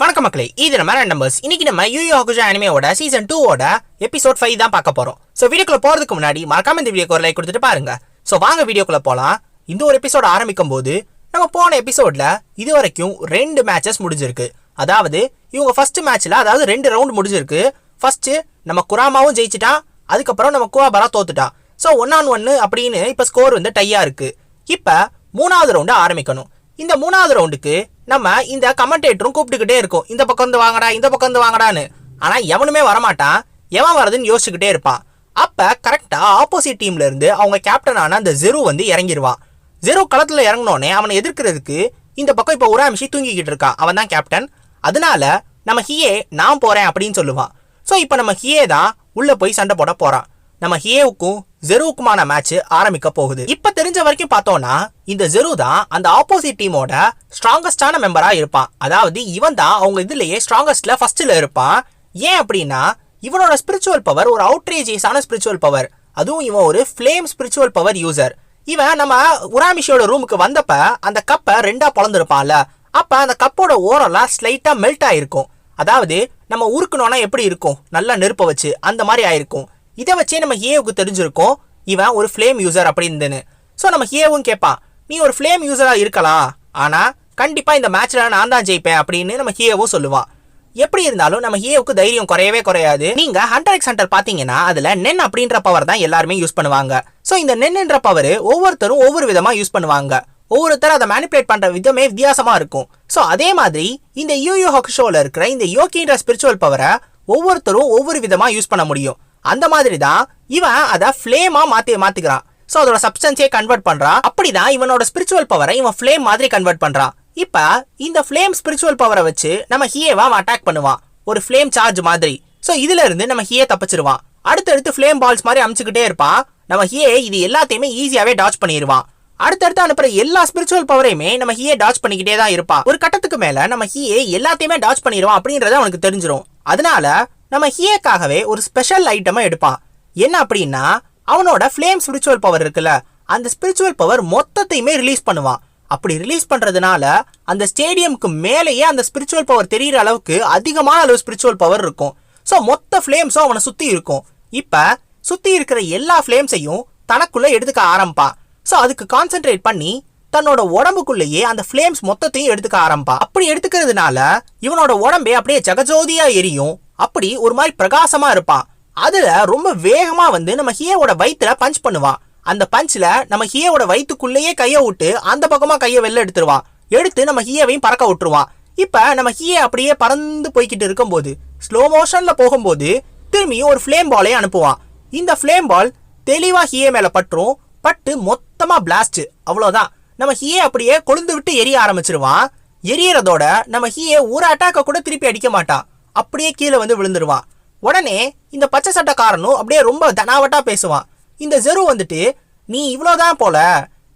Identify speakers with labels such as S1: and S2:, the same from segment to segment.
S1: வணக்கம் மக்களே இது நம்ம நம்பர்ஸ் இன்னைக்கு நம்ம யூயோ ஹகுஜா அனிமையோட சீசன் டூவோட எபிசோட் ஃபைவ் தான் பார்க்க போறோம். ஸோ வீடியோக்குள்ள போறதுக்கு முன்னாடி மறக்காம இந்த வீடியோக்கு ஒரு லைக் கொடுத்துட்டு பாருங்க. ஸோ வாங்க வீடியோக்குள்ள போலாம். இந்த ஒரு எபிசோட் ஆரம்பிக்கும் போது நம்ம போன எபிசோட்ல இது வரைக்கும் ரெண்டு மேட்சஸ் முடிஞ்சிருக்கு. அதாவது இவங்க ஃபர்ஸ்ட் மேட்ச்ல அதாவது ரெண்டு ரவுண்ட் முடிஞ்சிருக்கு. ஃபர்ஸ்ட் நம்ம குராமாவும் ஜெயிச்சிட்டான். அதுக்கப்புறம் நம்ம குவாபரா தோத்துட்டான். ஸோ ஒன் ஆன் ஒன்னு அப்படின்னு இப்போ ஸ்கோர் வந்து டையா இருக்கு. இப்போ மூணாவது ரவுண்டு ஆரம்பிக்கணும். இந்த மூணாவது ரவுண்டுக்கு நம்ம இந்த கமெண்டேட்டரும் கூப்பிட்டுக்கிட்டே இருக்கும். இந்த பக்கம் வந்து வாங்கடா இந்த பக்கம் வந்து வாங்கடான்னு. ஆனால் எவனுமே வரமாட்டான். எவன் வரதுன்னு யோசிச்சுக்கிட்டே இருப்பான். அப்போ கரெக்டாக ஆப்போசிட் டீம்ல இருந்து அவங்க கேப்டனான அந்த ஜெரு வந்து இறங்கிடுவான் ஜெரு களத்தில் இறங்கினோடனே அவனை எதிர்க்கிறதுக்கு இந்த பக்கம் இப்போ உராமிஷி தூங்கிக்கிட்டு இருக்கான். அவன் தான் கேப்டன் அதனால நம்ம ஹியே நான் போகிறேன் அப்படின்னு சொல்லுவான். ஸோ இப்போ நம்ம ஹியே தான் உள்ளே போய் சண்டை போட போகிறான் நம்ம ஹியேவுக்கும் ஜெருவுக்குமான மேட்ச் ஆரம்பிக்க போகுது. இப்ப தெரிஞ்ச வரைக்கும் பார்த்தோம்னா இந்த ஜெரு தான் அந்த ஆப்போசிட் டீமோட ஸ்ட்ராங்கஸ்டான மெம்பரா இருப்பான். அதாவது இவன் தான் அவங்க இதுலயே ஸ்ட்ராங்கஸ்ட்ல ஃபர்ஸ்ட்ல இருப்பான். ஏன் அப்படின்னா இவனோட ஸ்பிரிச்சுவல் பவர் ஒரு அவுட்ரேஜியஸான ஸ்பிரிச்சுவல் பவர் அதுவும் இவன் ஒரு ஃப்ளேம் ஸ்பிரிச்சுவல் பவர் யூசர் இவன் நம்ம உராமிஷியோட ரூமுக்கு வந்தப்ப அந்த கப்பை ரெண்டா பொழந்திருப்பான்ல. அப்ப அந்த கப்போட ஓரம்லாம் ஸ்லைட்டா மெல்ட் ஆயிருக்கும். அதாவது நம்ம உருக்கணும்னா எப்படி இருக்கும்? நல்லா நெருப்ப வச்சு அந்த மாதிரி ஆயிருக்கும். இதை வச்சே நம்ம ஹேவுக்கு தெரிஞ்சிருக்கோம். இவன் ஒரு ஃப்ளேம் யூசர் அப்படின்னு ஸோ நம்ம ஹியோவும் கேட்பான் நீ ஒரு ஃப்ளேம் யூசராக இருக்கலாம் ஆனால் கண்டிப்பாக இந்த மேட்ச்சில் நான் தான் ஜெயிப்பேன் அப்படின்னு நம்ம ஹியோவும் சொல்லுவான். எப்படி இருந்தாலும் நம்ம ஹியோவுக்கு தைரியம் குறையவே குறையாது. நீங்க ஹண்டர் எக்ஸ் ஹண்டர் பாத்தீங்கன்னா அதுல நென் அப்படின்ற பவர் தான் எல்லாருமே யூஸ் பண்ணுவாங்க. ஸோ இந்த நென்ன்ற பவர் ஒவ்வொருத்தரும் ஒவ்வொரு விதமா யூஸ் பண்ணுவாங்க. ஒவ்வொருத்தரும் அதை மேனிப்புலேட் பண்ற விதமே வித்தியாசமா இருக்கும். ஸோ அதே மாதிரி இந்த யூ ஹொக்ஷோல இருக்கிற இந்த யோகின்ற ஸ்பிரிச்சுவல் பவரை ஒவ்வொருத்தரும் ஒவ்வொரு விதமா யூஸ் பண்ண முடியும். அந்த மாதிரி தான் இவன் அதை ஃப்ளேமா மாத்தி மாற்றிக்கிறான் ஸோ அதோட சப்ஸ்டன்ஸே கன்வெர்ட் பண்ணுறான் அப்படி தான் இவனோட ஸ்பிரிச்சுவல் பவரை இவன் ஃப்ளேம் மாதிரி கன்வெர்ட் பண்றான். இப்ப இந்த ஃப்ளேம் ஸ்பிரிச்சுவல் பவரை வச்சு நம்ம ஹியேவா அட்டாக் பண்ணுவான். ஒரு ஃப்ளேம் சார்ஜ் மாதிரி. ஸோ இதுல இருந்து நம்ம ஹியே தப்பிச்சிருவான். அடுத்தடுத்து ஃப்ளேம் பால்ஸ் மாதிரி அமுச்சுக்கிட்டே இருப்பான். நம்ம ஹியே இது எல்லாத்தையுமே ஈஸியாவே டாச் பண்ணிடுவான் அடுத்தடுத்து அனுப்புற எல்லா ஸ்பிரிச்சுவல் பவரையுமே நம்ம ஹியே டாச் பண்ணிக்கிட்டே தான் இருப்பான். ஒரு கட்டத்துக்கு மேல நம்ம ஹியே எல்லாத்தையுமே டாச் பண்ணிடுவான் அப்படின்றது அவனுக்கு தெரிஞ்சிடும் அதனால நம்ம ஹியக்காகவே ஒரு ஸ்பெஷல் ஐட்டமாக எடுப்பான். என்ன அப்படின்னா அவனோட ஃப்ளேம் ஸ்பிரிச்சுவல் பவர் இருக்குல்ல அந்த ஸ்பிரிச்சுவல் பவர் மொத்தத்தையுமே ரிலீஸ் பண்ணுவான். அப்படி ரிலீஸ் பண்ணுறதுனால அந்த ஸ்டேடியம்க்கு மேலேயே அந்த ஸ்பிரிச்சுவல் பவர் தெரிகிற அளவுக்கு அதிகமான அளவு ஸ்பிரிச்சுவல் பவர் இருக்கும். ஸோ மொத்த ஃப்ளேம்ஸும் அவனை சுற்றி இருக்கும். இப்போ சுற்றி இருக்கிற எல்லா ஃப்ளேம்ஸையும் தனக்குள்ளே எடுத்துக்க ஆரம்பிப்பான். ஸோ அதுக்கு கான்சென்ட்ரேட் பண்ணி தன்னோட உடம்புக்குள்ளேயே அந்த ஃப்ளேம்ஸ் மொத்தத்தையும் எடுத்துக்க ஆரம்பிப்பான். அப்படி எடுத்துக்கிறதுனால இவனோட உடம்பே அப்படியே ஜகஜோதியாக எரியும். அப்படி ஒரு மாதிரி பிரகாசமாக இருப்பான் அதில் ரொம்ப வேகமாக வந்து நம்ம ஹியோட வயிற்றுல பஞ்ச் பண்ணுவான் அந்த பஞ்சில் நம்ம ஹியோட வயிற்றுக்குள்ளேயே கையை விட்டு அந்த பக்கமாக கையை வெளில எடுத்துருவான் எடுத்து நம்ம ஹியவையும் பறக்க விட்டுருவான் இப்போ நம்ம ஹியை அப்படியே பறந்து போய்கிட்டு இருக்கும்போது ஸ்லோ மோஷனில் போகும்போது திரும்பியும் ஒரு ஃப்ளேம் பாலையும் அனுப்புவான் இந்த ஃப்ளேம் பால் தெளிவாக ஹியே மேலே பற்றும் பட்டு மொத்தமாக பிளாஸ்ட்டு அவ்வளோதான் நம்ம ஹியே அப்படியே கொழுந்து விட்டு எரிய ஆரம்பிச்சிருவான் எரியறதோட நம்ம ஹியே ஒரு அட்டாக்கை கூட திருப்பி அடிக்க மாட்டான் அப்படியே கீழே வந்து விழுந்துருவான் உடனே இந்த பச்சை சட்டக்காரனும் அப்படியே ரொம்ப தனாவட்டா பேசுவான் இந்த ஜெரு வந்துட்டு நீ இவ்வளோதான் போல.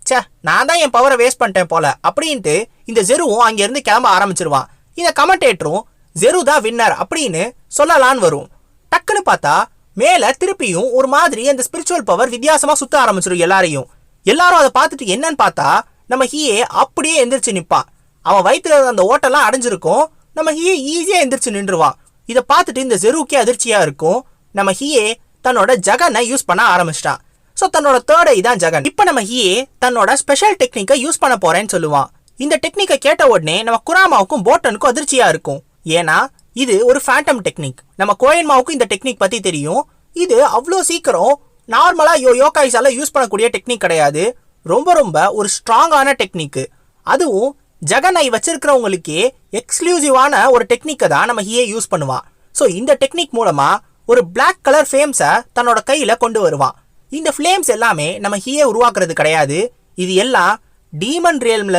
S1: ச்சே நான் தான் என் பவரை வேஸ்ட் பண்ணிட்டேன் போல அப்படின்ட்டு இந்த ஜெருவும் அங்கேருந்து கிளம்ப ஆரம்பிச்சிருவான் இந்த கமெண்டேட்டரும் ஜெரு தான் வின்னர் அப்படின்னு சொல்லலான்னு வரும். டக்குன்னு பார்த்தா மேல திருப்பியும் ஒரு மாதிரி அந்த ஸ்பிரிச்சுவல் பவர் வித்தியாசமா சுற்ற ஆரம்பிச்சிடும் எல்லாரையும். எல்லாரும் அதை பார்த்துட்டு என்னன்னு பார்த்தா நம்ம ஹீயே அப்படியே எந்திரிச்சு நிற்பான் அவன் வயிற்றுல இருந்த அந்த ஓட்டெல்லாம் அடைஞ்சிருக்கும். நம்ம ஹீயே ஈஸியாக எந்திரிச்சு நின்றுவான் இதை பார்த்துட்டு இந்த ஜெருக்கே அதிர்ச்சியாக இருக்கும். நம்ம ஹீயே தன்னோட ஜகனை யூஸ் பண்ண ஆரம்பிச்சிட்டான் ஸோ தன்னோட தேர்ட் ஐ தான் ஜகன். இப்போ நம்ம ஹீயே தன்னோட ஸ்பெஷல் டெக்னிக்கை யூஸ் பண்ண போகிறேன்னு சொல்லுவான். இந்த டெக்னிக்கை கேட்ட உடனே நம்ம குராமாவுக்கும் போட்டனுக்கும் அதிர்ச்சியாக இருக்கும். ஏன்னா இது ஒரு ஃபேண்டம் டெக்னிக் நம்ம கோயன்மாவுக்கும் இந்த டெக்னிக் பற்றி தெரியும். இது அவ்வளோ சீக்கிரம் நார்மலாக யோ யோகாய்ஸால் யூஸ் பண்ணக்கூடிய டெக்னிக் கிடையாது. ரொம்ப ரொம்ப ஒரு ஸ்ட்ராங்கான டெக்னிக்கு அதுவும் ஜெகன் ஐ வச்சிருக்கிறவங்களுக்கே எக்ஸ்க்ளூசிவான ஒரு டெக்னிக்கை தான் நம்ம ஹியே யூஸ் பண்ணுவான். ஸோ இந்த டெக்னிக் மூலமாக ஒரு பிளாக் கலர் ஃப்ளேம்ஸை தன்னோட கையில் கொண்டு வருவான். இந்த ஃப்ளேம்ஸ் எல்லாமே நம்ம ஹியே உருவாக்குறது கிடையாது. இது எல்லாம் டீமன் ரியல்ம்ல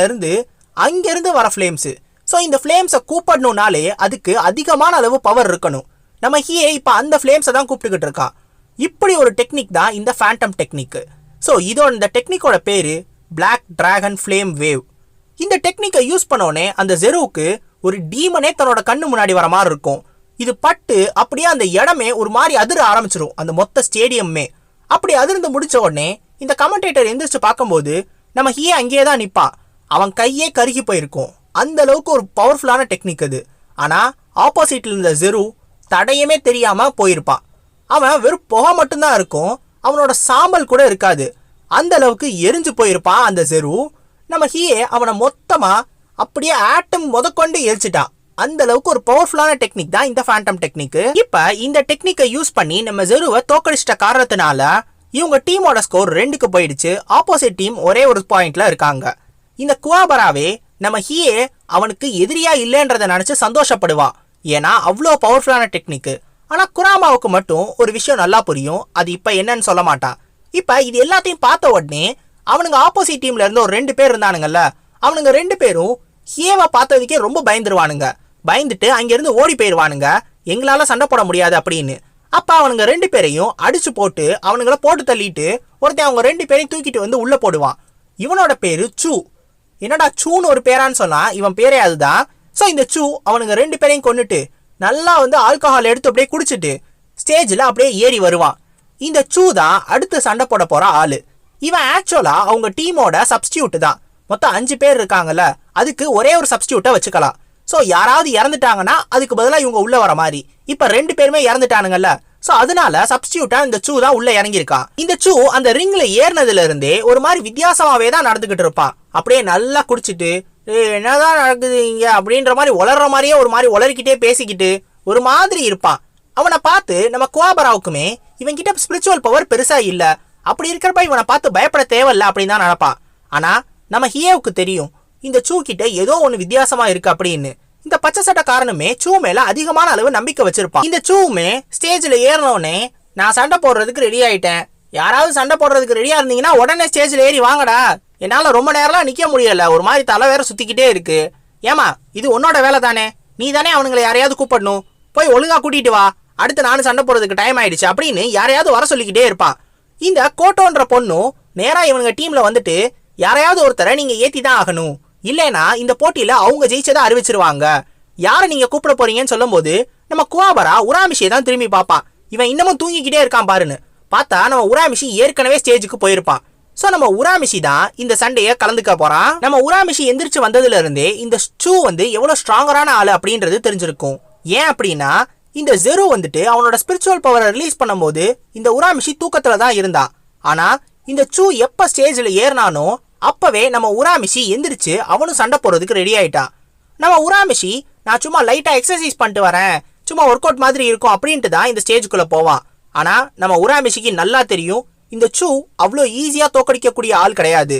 S1: அங்கேருந்து வர ஃப்ளேம்ஸு ஸோ இந்த ஃப்ளேம்ஸை கூப்பிடணுனாலே அதுக்கு அதிகமான அளவு பவர் இருக்கணும். நம்ம ஹியே இப்போ அந்த ஃப்ளேம்ஸை தான் கூப்பிட்டுக்கிட்டு இருக்கான். இப்படி ஒரு டெக்னிக் தான் இந்த ஃபேண்டம் டெக்னிக்கு ஸோ இதோட இந்த டெக்னிக்கோட பேர் பிளாக் டிராகன் ஃப்ளேம் வேவ் இந்த டெக்னிக்கை யூஸ் பண்ணோடனே அந்த ஜெருவுக்கு ஒரு டீமனே தன்னோட கண்ணு முன்னாடி வர மாதிரி இருக்கும். இது பட்டு அப்படியே அந்த இடமே ஒரு மாதிரி அதிர ஆரம்பிச்சிரும் அந்த மொத்த ஸ்டேடியமே அப்படி அதிர்ந்து முடிச்ச உடனே இந்த கமெண்டேட்டர் எந்திரிச்சு பார்க்கும்போது நம்ம ஹீயே அங்கேயே தான் நிற்பான் அவன் கையே கருகி போயிருக்கும். அந்த அளவுக்கு ஒரு பவர்ஃபுல்லான டெக்னிக் அது. ஆனால் ஆப்போசிட்டில் இருந்த ஜெரு தடையுமே தெரியாமல் போயிருப்பான் அவன் வெறும் புகை மட்டும்தான் இருக்கும் அவனோட சாம்பல் கூட இருக்காது. அந்த அளவுக்கு எரிஞ்சு போயிருப்பான் அந்த ஜெரு. நம்ம ஹீயே அவனை மொத்தமாக அப்படியே ஆட்டம் முதற்கொண்டு எரிச்சிட்டான் அந்த அளவுக்கு ஒரு பவர்ஃபுல்லான டெக்னிக் தான் இந்த ஃபேண்டம் டெக்னிக் இப்போ இந்த டெக்னிக்கை யூஸ் பண்ணி நம்ம ஜெருவை தோக்கடிச்சிட்ட காரணத்தினால இவங்க டீமோட ஸ்கோர் ரெண்டுக்கு போயிடுச்சு. ஆப்போசிட் டீம் ஒரே ஒரு பாயிண்ட்ல இருக்காங்க. இந்த குவாபராவே நம்ம ஹீயே அவனுக்கு எதிரியா இல்லைன்றத நினைச்சு சந்தோஷப்படுவான் ஏன்னா அவ்வளோ பவர்ஃபுல்லான டெக்னிக் ஆனால் குராமாவுக்கு மட்டும் ஒரு விஷயம் நல்லா புரியும். அது இப்போ என்னன்னு சொல்ல மாட்டான் இப்போ இது எல்லாத்தையும் பார்த்த உடனே அவனுங்க ஆப்போசிட் டீம்ல இருந்து ஒரு ரெண்டு பேர் இருந்தானுங்கல்ல அவனுங்க ரெண்டு பேரும் ஹியேவை பார்த்ததுக்கே ரொம்ப பயந்துருவானுங்க. பயந்துட்டு அங்கேருந்து ஓடி போயிடுவானுங்க எங்களால் சண்டை போட முடியாது அப்படின்னு. அப்போ அவனுங்க ரெண்டு பேரையும் அடிச்சு போட்டு அவனுங்கள போட்டு தள்ளிட்டு ஒருத்தன் அவங்க ரெண்டு பேரையும் தூக்கிட்டு வந்து உள்ளே போடுவான். இவனோட பேர் சூ. என்னடா சூன்னு ஒரு பேரான்னு சொன்னால் இவன் பேரே அதுதான். ஸோ இந்த சூ அவனுங்க ரெண்டு பேரையும் கொண்டுட்டு நல்லா வந்து ஆல்கஹால் எடுத்து அப்படியே குடிச்சிட்டு ஸ்டேஜில் அப்படியே ஏறி வருவான். இந்த சூ தான் அடுத்து சண்டை போட போகிற ஆள். இவன் ஆக்சுவலா அவங்க டீமோட சப்ஸ்டியூட் தான். மொத்தம் அஞ்சு பேர் இருக்காங்கல்ல அதுக்கு ஒரே ஒரு சப்ஸ்டியூட்டை வச்சுக்கலாம். ஸோ யாராவது இறந்துட்டாங்கன்னா அதுக்கு பதிலாக இவங்க உள்ள வர மாதிரி. இப்போ ரெண்டு பேருமே இறந்துட்டானுங்கல்ல ஸோ அதனால சப்ஸ்டியூட்டா இந்த சூ தான் உள்ள இறங்கியிருக்கான் இந்த சூ அந்த ரிங்ல ஏறினதுல இருந்தே ஒரு மாதிரி வித்தியாசமாவே தான் நடந்துகிட்டு இருப்பான் அப்படியே நல்லா குடிச்சிட்டு என்னதான் நடக்குது இங்க? அப்படின்ற மாதிரி உளர்ற மாதிரியே ஒரு மாதிரி உளறிக்கிட்டே பேசிக்கிட்டு ஒரு மாதிரி இருப்பான் அவனை பார்த்து நம்ம குவாபராவுக்குமே இவன் கிட்ட ஸ்பிரிச்சுவல் பவர் பெருசா இல்லை. அப்படி இருக்கிறப்ப இவனை பார்த்து பயப்பட தேவையில்ல அப்படின்னு தான் நினப்பான் ஆனால் நம்ம ஹியேவுக்கு தெரியும் இந்த சூ கிட்ட ஏதோ ஒன்று வித்தியாசமாக இருக்கு அப்படின்னு. இந்த பச்சை சட்டை காரணமே சூ மேல அதிகமான அளவு நம்பிக்கை வச்சிருப்பான். இந்த சூவுமே ஸ்டேஜில் ஏறினோடனே நான் சண்டை போடுறதுக்கு ரெடி ஆயிட்டேன். யாராவது சண்டை போடுறதுக்கு ரெடியா இருந்தீங்கன்னா உடனே ஸ்டேஜில் ஏறி வாங்கடா. என்னால் ரொம்ப நேரம்லாம் நிற்க முடியல. ஒரு மாதிரி தலை வேற சுத்திக்கிட்டே இருக்கு. ஏமா இது உன்னோட வேலை தானே? நீ தானே அவனுங்களை யாரையாவது கூப்பிடணும். போய் ஒழுங்கா கூட்டிட்டு வா. அடுத்து நானும் சண்டை போடுறதுக்கு டைம் ஆயிடுச்சு அப்படின்னு யாரையாவது வர சொல்லிக்கிட்டே இருப்பான். இந்த கோட்டோன்ற பொண்ணும் நேராக இவனுங்க டீமில் வந்துட்டு யாரையாவது ஒருத்தரை நீங்கள் ஏற்றி தான் ஆகணும். இல்லைனா இந்த போட்டியில் அவங்க ஜெயிச்சதை அறிவிச்சிருவாங்க. யாரை நீங்கள் கூப்பிட போறீங்கன்னு சொல்லும்போது நம்ம குவாபரா உராமிஷியை தான் திரும்பி பார்ப்பான். இவன் இன்னமும் தூங்கிக்கிட்டே இருக்கான் பாருன்னு. பார்த்தா நம்ம உராமிஷி ஏற்கனவே ஸ்டேஜுக்கு போயிருப்பான். ஸோ நம்ம உராமிஷி தான் இந்த சண்டையை கலந்துக்க போகிறான் நம்ம உராமிஷி எந்திரிச்சு வந்ததுலேருந்தே இந்த ஸ்டூ வந்து எவ்வளோ ஸ்ட்ராங்கரான ஆள் அப்படின்றது தெரிஞ்சிருக்கும். ஏன் அப்படின்னா இந்த ஜெரோ வந்துட்டு அவனோட ஸ்பிரிச்சுவல் பவரை ரிலீஸ் பண்ணும்போது இந்த உராமிஷி தூக்கத்துல தான் இருந்தான் ஆனா இந்த சூ எப்போ ஸ்டேஜில் ஏறினானோ அப்பவே நம்ம உராமிஷி எந்திரிச்சு அவனும் சண்டை போடுறதுக்கு ரெடி ஆயிட்டான் நம்ம உராமிஷி நான் சும்மா லைட்டா எக்ஸசைஸ் பண்ணிட்டு வரேன் சும்மா ஒர்க் அவுட் மாதிரி இருக்கும் அப்படின்ட்டு தான் இந்த ஸ்டேஜுக்குள்ளே போவான் ஆனா நம்ம உராமிஷிக்கு நல்லா தெரியும் இந்த சூ அவ்வளோ ஈஸியாக தோக்கடிக்கக்கூடிய ஆள் கிடையாது.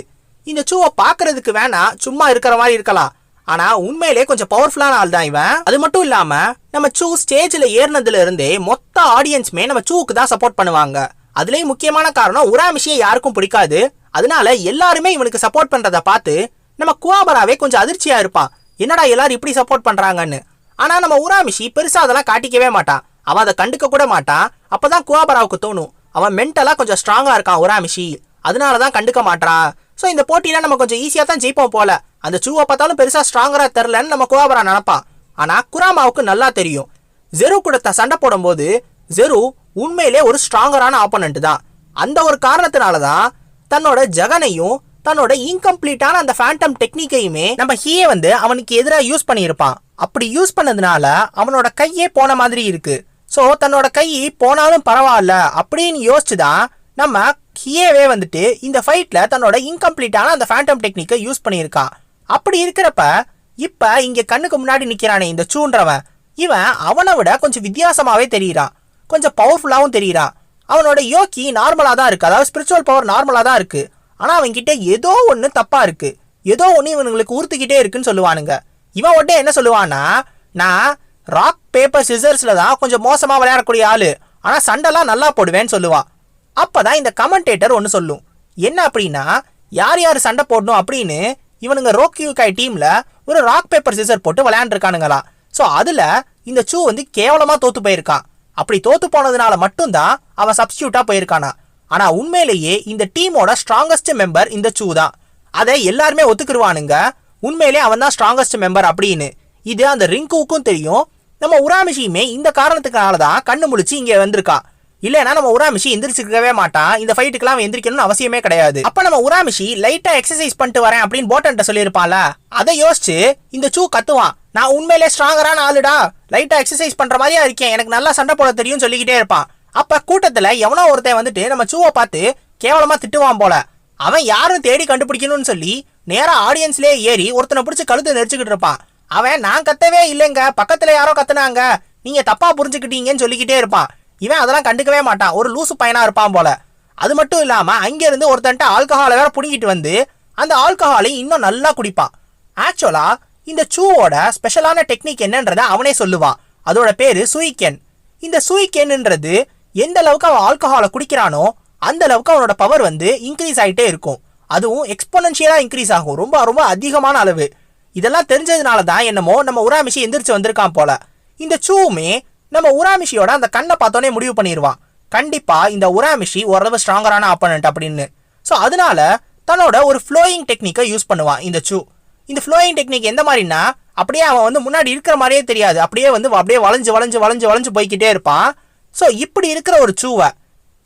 S1: இந்த சூவை பார்க்கறதுக்கு வேணா சும்மா இருக்கிற மாதிரி இருக்கலாம். ஆனா உண்மையிலே கொஞ்சம் பவர்ஃபுல்லான ஆள் தான் இவன். அது மட்டும் இல்லாம நம்ம சூ ஸ்டேஜ்ல ஏறினதுல இருந்தே மொத்த ஆடியன்ஸ்மே நம்ம சூக்கு தான் சப்போர்ட் பண்ணுவாங்க. அதுலயும் முக்கியமான காரணம் உராமிஷியை யாருக்கும் பிடிக்காது. அதனால எல்லாருமே இவனுக்கு சப்போர்ட் பண்றதை பார்த்து நம்ம குவாபராவே கொஞ்சம் அதிர்ச்சியா இருப்பான் என்னடா எல்லாரும் இப்படி சப்போர்ட் பண்றாங்கன்னு. ஆனா நம்ம உராமிஷி பெருசா அதெல்லாம் காட்டிக்கவே மாட்டான். அவன் அதை கண்டுக்க கூட மாட்டான். அப்பதான் குவாபராவுக்கு தோணும். அவன் மென்டலா கொஞ்சம் ஸ்ட்ராங்கா இருக்கான் உராமிஷி அதனாலதான் கண்டுக்க மாட்டான் சோ இந்த போட்டியில நம்ம கொஞ்சம் ஈஸியா தான் ஜெயிப்போம் போல. அந்த சூவை பார்த்தாலும் பெருசாக ஸ்ட்ராங்கராக தெரிலன்னு நம்ம குவாபரா நினைப்பான் ஆனால் குராமாவுக்கு நல்லா தெரியும். ஜெரு கூட த- சண்டை போடும்போது ஜெரு உண்மையிலே ஒரு ஸ்ட்ராங்கரான ஆப்போனண்ட் தான். அந்த ஒரு காரணத்தினால தான் தன்னோட ஜெகனையும் தன்னோட இன்கம்ப்ளீட்டான அந்த ஃபேண்டம் டெக்னிக்கையுமே நம்ம ஹீயே வந்து அவனுக்கு எதிராக யூஸ் பண்ணியிருப்பான். அப்படி யூஸ் பண்ணதுனால அவனோட கையே போன மாதிரி இருக்கு. ஸோ தன்னோட கை போனாலும் பரவாயில்ல அப்படின்னு யோசிச்சுதான் நம்ம ஹியேவே வந்துட்டு இந்த ஃபைட்டில் தன்னோட இன்கம்ப்ளீட்டான அந்த ஃபேண்டம் டெக்னிக்கை யூஸ் பண்ணியிருக்கான் அப்படி இருக்கிறப்ப இப்ப இங்க கண்ணுக்கு முன்னாடி நிக்கிறானே இந்த சூன்றவன். இவன் அவனை விட கொஞ்சம் வித்தியாசமாவே தெரியறான் கொஞ்சம் பவர்ஃபுல்லாகவும் தெரியறான் அவனோட யோக்கி நார்மலா தான் இருக்கு. அதாவது ஸ்பிரிச்சுவல் பவர் நார்மலா தான் இருக்கு. ஆனா அவன் கிட்ட ஏதோ ஒன்று தப்பா இருக்கு. ஏதோ ஒன்று இவனுங்களுக்கு உறுத்துக்கிட்டே இருக்குன்னு சொல்லுவானுங்க. இவன் உடனே என்ன சொல்லுவான்னா நான் ராக் பேப்பர் சிசர்ஸில் தான் கொஞ்சம் மோசமாக விளையாடக்கூடிய ஆள். ஆனால் சண்டைலாம் நல்லா போடுவேன்னு சொல்லுவான் அப்பதான் இந்த கமெண்டேட்டர் ஒன்று சொல்லும். என்ன அப்படின்னா யார் யார் சண்டை போடணும்? அப்படின்னு இவனுங்க ரோக்யூகாய் டீம்ல ஒரு ராக் பேப்பர் சிசர் போட்டு விளையாண்டுருக்கானுங்களா. ஸோ அதுல இந்த சூ வந்து கேவலமா தோத்து போயிருக்கான் அப்படி தோத்து போனதுனால மட்டும்தான் அவன் சப்ஸ்டியூட்டா போயிருக்கானா. ஆனா உண்மையிலேயே இந்த டீமோட ஸ்ட்ராங்கஸ்ட் மெம்பர் இந்த சூ தான். அதை எல்லாருமே ஒத்துக்கிருவானுங்க. உண்மையிலே அவன் தான் ஸ்ட்ராங்கஸ்ட் மெம்பர் அப்படின்னு. இது அந்த ரிங்குவுக்கும் தெரியும். நம்ம உராமிஷியுமே இந்த காரணத்துக்கான தான் கண்ணு முழிச்சு இங்கே வந்திருக்கா. இல்லைன்னா நம்ம உராமிஷி எந்திரிச்சிருக்கவே மாட்டான். இந்த ஃபைட்டுக்கெல்லாம் எந்திரிக்கணும்னு அவசியமே கிடையாது. அப்ப நம்ம உராமிஷி லைட்டா எக்ஸசைஸ் பண்ணிட்டு வரேன் அப்படின்னு போட்டன்ட்ட சொல்லியிருப்பான்ல? அதை யோசிச்சு இந்த சூ கத்துவான். நான் உண்மையிலே ஸ்ட்ராங்கரான ஆளுடா லைட்டா எக்ஸசைஸ் பண்ற மாதிரியா இருக்கேன். எனக்கு நல்லா சண்டை போட தெரியும் சொல்லிக்கிட்டே இருப்பான். அப்ப கூட்டத்துல எவனோ ஒருத்தன் வந்துட்டு நம்ம சூவை பார்த்து கேவலமா திட்டுவான் போல. அவன் யாரும் தேடி கண்டுபிடிக்கணும்னு சொல்லி நேரா ஆடியன்ஸ்லயே ஏறி ஒருத்தனை பிடிச்சி கழுத்தை நெரிச்சுக்கிட்டு இருப்பான். அவன் நான் கத்தவே இல்லைங்க. பக்கத்துல யாரோ கத்துனாங்க. நீங்க தப்பா புரிஞ்சுக்கிட்டீங்கன்னு சொல்லிக்கிட்டே இருப்பான். இவன் அதெல்லாம் கண்டுக்கவே மாட்டான். ஒரு லூசு பையனாக இருப்பான் போல. அது மட்டும் இல்லாமல் அங்கேருந்து ஒருத்தன்ட்ட ஆல்கஹாலை வேற பிடிங்கிட்டு வந்து அந்த ஆல்கஹாலை இன்னும் நல்லா குடிப்பான் ஆக்சுவலாக இந்த சூவோட ஸ்பெஷலான டெக்னிக் என்னன்றதை அவனே சொல்லுவான் அதோட பேர் சுயிக்கென் இந்த சுயிக்கென்ன்றது எந்த அளவுக்கு அவன் ஆல்கஹாலை குடிக்கிறானோ அந்த அளவுக்கு அவனோட பவர் வந்து இன்க்ரீஸ் ஆகிட்டே இருக்கும். அதுவும் எக்ஸ்போனன்ஷியலா இன்க்ரீஸ் ஆகும். ரொம்ப ரொம்ப அதிகமான அளவு. இதெல்லாம் தெரிஞ்சதுனால தான் என்னமோ நம்ம உராமிஷி எந்திரிச்சு வந்திருக்கான் போல. இந்த சூவுமே நம்ம உராமிஷியோட அந்த கண்ணை பார்த்தோன்னே முடிவு பண்ணிடுவான் கண்டிப்பாக இந்த உராமிஷி ஓரளவு ஸ்ட்ராங்கரான ஆப்பனண்ட் அப்படின்னு. ஸோ அதனால தன்னோட ஒரு ஃப்ளோயிங் டெக்னிக்கை யூஸ் பண்ணுவான் இந்த சூ இந்த ஃப்ளோயிங் டெக்னிக் எந்த மாதிரின்னா அப்படியே அவன் வந்து முன்னாடி இருக்கிற மாதிரியே தெரியாது. அப்படியே வந்து அப்படியே வளைஞ்சு வளைஞ்சு வளைஞ்சு வளைஞ்சு போய்க்கிட்டே இருப்பான். ஸோ இப்படி இருக்கிற ஒரு சூவை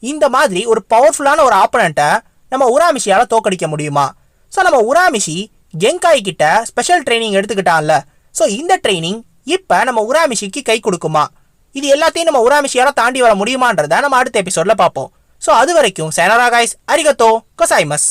S1: இந்த மாதிரி ஒரு பவர்ஃபுல்லான ஒரு ஆப்பனண்ட்டை நம்ம உராமிஷியால் தோக்கடிக்க முடியுமா? ஸோ நம்ம உராமிஷி கெங்காய் கிட்ட ஸ்பெஷல் ட்ரைனிங் எடுத்துக்கிட்டான்ல. ஸோ இந்த ட்ரைனிங் இப்போ நம்ம உராமிஷிக்கு கை கொடுக்குமா? இது எல்லாத்தையும் நம்ம உராமிஷியால தாண்டி வர முடியுமான்றத நம்ம அடுத்த எபிசோட்ல பார்ப்போம். ஸோ அது வரைக்கும் சேனரா காய்ஸ் அரிகத்தோ கசாய்மஸ்